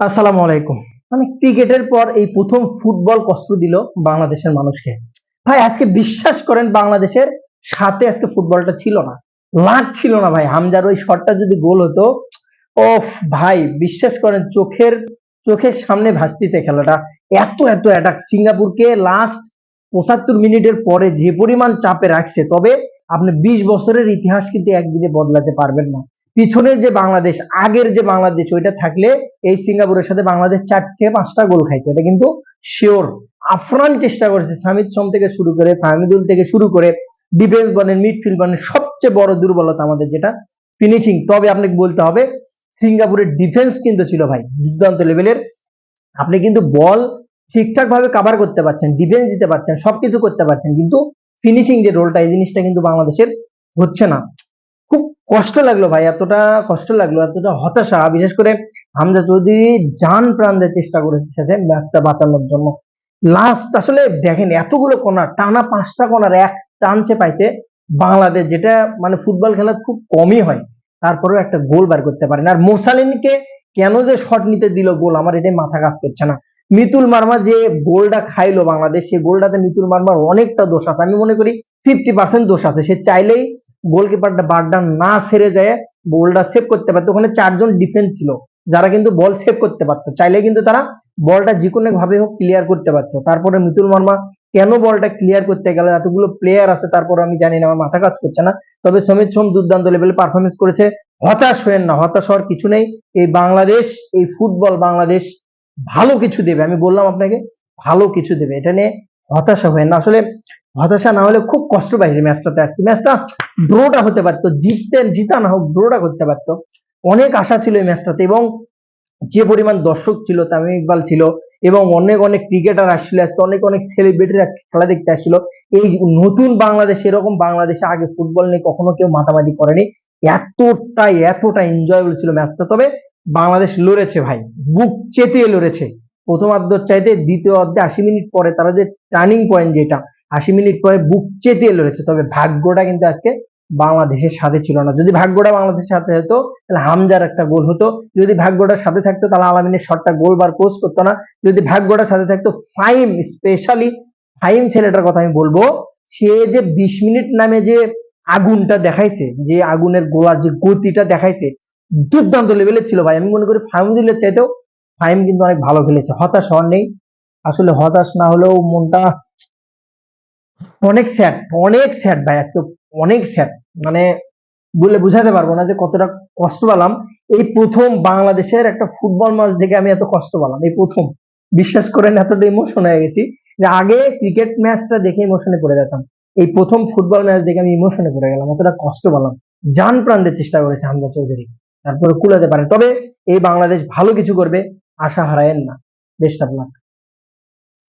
আসসালামু আলাইকুম। মানে ক্রিকেটের পর এই প্রথম ফুটবল কষ্ট দিল বাংলাদেশের মানুষকে। ভাই, আজকে বিশ্বাস করেন বাংলাদেশের সাথে আজকে ফুটবলটা ছিল না। লাট ছিল না ভাই। হামজার ওই শটটা যদি গোল হতো, ওফ ভাই, বিশ্বাস করেন চোখের চোখের সামনে ভাসতেছে খেলাটা। এত এত অ্যাটাক সিঙ্গাপুরকে লাস্ট পঁচাত্তর মিনিটের পরে যে পরিমাণ চাপে রাখছে, তবে আপনি বিশ বছরের ইতিহাস কিন্তু একদিনে বদলাতে পারবেন না। পিছনের যে বাংলাদেশ, আগের যে বাংলাদেশ, ওইটা থাকলে এই সিঙ্গাপুরের সাথে বাংলাদেশ চার থেকে পাঁচটা গোল খাইতো। এটা কিন্তু শিওর আফরান চেষ্টা করেছে সামিদ সম থেকে শুরু করে, ফাহমিদুল থেকে শুরু করে ডিফেন্স বলেন মিডফিল্ড বলেন সবচেয়ে বড় দুর্বলতা আমাদের যেটা ফিনিশিং তবে আপনাকে বলতে হবে, সিঙ্গাপুরের ডিফেন্স কিন্তু ছিল ভাই, দুর্দান্ত লেভেলের আপনি কিন্তু বল ঠিকঠাক ভাবে কাভার করতে পারছেন ডিফেন্স দিতে পারছেন, সবকিছু করতে পারছেন, কিন্তু ফিনিশিং যে রোলটা এই জিনিসটা কিন্তু বাংলাদেশের হচ্ছে না। কষ্ট লাগল ভাই, এতটা কষ্ট লাগল, এতটা হতাশা। বিশেষ করে হামজা চৌধুরী জান প্রাণ দিয়ে চেষ্টা করেছে শেষে ম্যাচটা বাঁচানোর জন্য। লাস্ট আসলে দেখেন, এতগুলো কোনার টানা পাঁচটা কোনার এক চান্সে পাইছে বাংলাদেশ, যেটা মানে ফুটবল খেলা খুব কমই হয়। তারপরেও একটা গোল বার করতে পারেন। আর মোসালিনকে কেন যে শট নিতে দিল গোল, আমার এটাই মাথা কাজ করছে না। মিতুল মার্মা যে গোলটা খাইলো বাংলাদেশ সেই গোলটাতে মিতুল মার্মার অনেকটা দোষ আছে। আমি মনে করি ফিফটি পার্সেন্ট দোষ আছে। সে চাইলেই গোলকিপারটা বারটা না সেরে যায় বলটা সেভ করতে পারতো। ওখানে চারজন ডিফেন্স ছিল, যারা কিন্তু বল সেভ করতে পারতো। চাইলে কিন্তু তারা বলটা যে কোনো ভাবে হোক ক্লিয়ার করতে পারতো। তারপরে মিতুল মার্মা কেন বলটা ক্লিয়ার করতে গেল? এতগুলো প্লেয়ার আছে, তারপর আমি জানি না, আমার মাথা কাজ করছে না। তবে সমিত সোম দুর্দান্ত লেভেলে পারফরমেন্স করেছে। হতাশ হয়েন না, হতাশ হওয়ার কিছু নেই। এই বাংলাদেশ, এই ফুটবল বাংলাদেশ ভালো কিছু দেবে। আমি বললাম আপনাকে, ভালো কিছু দেবে। এটা নিয়ে হতাশা হয়েন না, আসলে হতাশা না হলে খুব কষ্ট পাইছে ম্যাচটাতে আজকে ম্যাচটা ড্রোটা হতে পারতো, জিততে, জিতা না হোক ড্রোটা করতে পারতো। অনেক আশা ছিল এই ম্যাচটাতে এবং যে পরিমাণ দর্শক ছিল, তামিম ইকবাল ছিল এবং অনেক অনেক ক্রিকেটার আসছিল, আজকে অনেক অনেক সেলিব্রিটি আজকে খেলা দেখতে আসছিল। এই নতুন বাংলাদেশ, এরকম বাংলাদেশে আগে ফুটবল নিয়ে কখনো কেউ মাতামাতি করেনি। এতটাই, এতটা এনজয়েবল ছিল ম্যাচটা তবে বাংলাদেশ লড়েছে ভাই, বুক চেতিয়ে লড়েছে। প্রথম অর্ধের চাইতে দ্বিতীয় অর্ধে আশি মিনিট পরে তারা যে টার্নিং পয়েন্ট যেটা, আশি মিনিট পরে বুক চেতিয়ে লড়েছে। তবে ভাগ্যটা কিন্তু আজকে বাংলাদেশের সাথে ছিল না। যদি ভাগ্যটা বাংলাদেশের সাথে হতো, তাহলে হামজার একটা গোল হতো। যদি ভাগ্যটা সাথে থাকতো, তাহলে আলামিনের শটটা গোল বার পোস্ট করতো না। যদি ভাগ্যটা সাথে থাকতো ফাইম স্পেশালি ফাইম ছেলেটার কথা আমি বলব, সে যে বিশ মিনিট নামে যে আগুনটা দেখাইছে, যে আগুনের গোলার যে গতিটা দেখাইছে, দুর্দান্ত লেভেলের ছিল ভাই। আমি মনে করি ফাইমজিলের চাইতেও ফাইম কিন্তু অনেক ভালো খেলেছে। হতাশ হওয়ার নেই আসলে হতাশ না হলেও মনটা অনেক স্যাড অনেক স্যাড ভাই, আজকে অনেক স্যাড মানে বলে বুঝাতে পারব না যে কতটা কষ্ট পেলাম। এই প্রথম বাংলাদেশের একটা ফুটবল ম্যাচ দেখে আমি এত কষ্ট পেলাম, এই প্রথম। বিশ্বাস করেন, এতটা ইমোশন হয়ে গেছি যে আগে ক্রিকেট ম্যাচটা দেখে ইমোশনে পড়ে যেতাম। এই প্রথম ফুটবল ম্যাচ দেখে আমি ইমোশনে পড়ে গেলাম অতটা কষ্ট পেলাম। যান প্রাণ দিয়ে চেষ্টা করেছে হামজা চৌধুরী। তারপরে কুলাতে পারে তবে এই বাংলাদেশ ভালো কিছু করবে। আশা হারায়েন না। Best of luck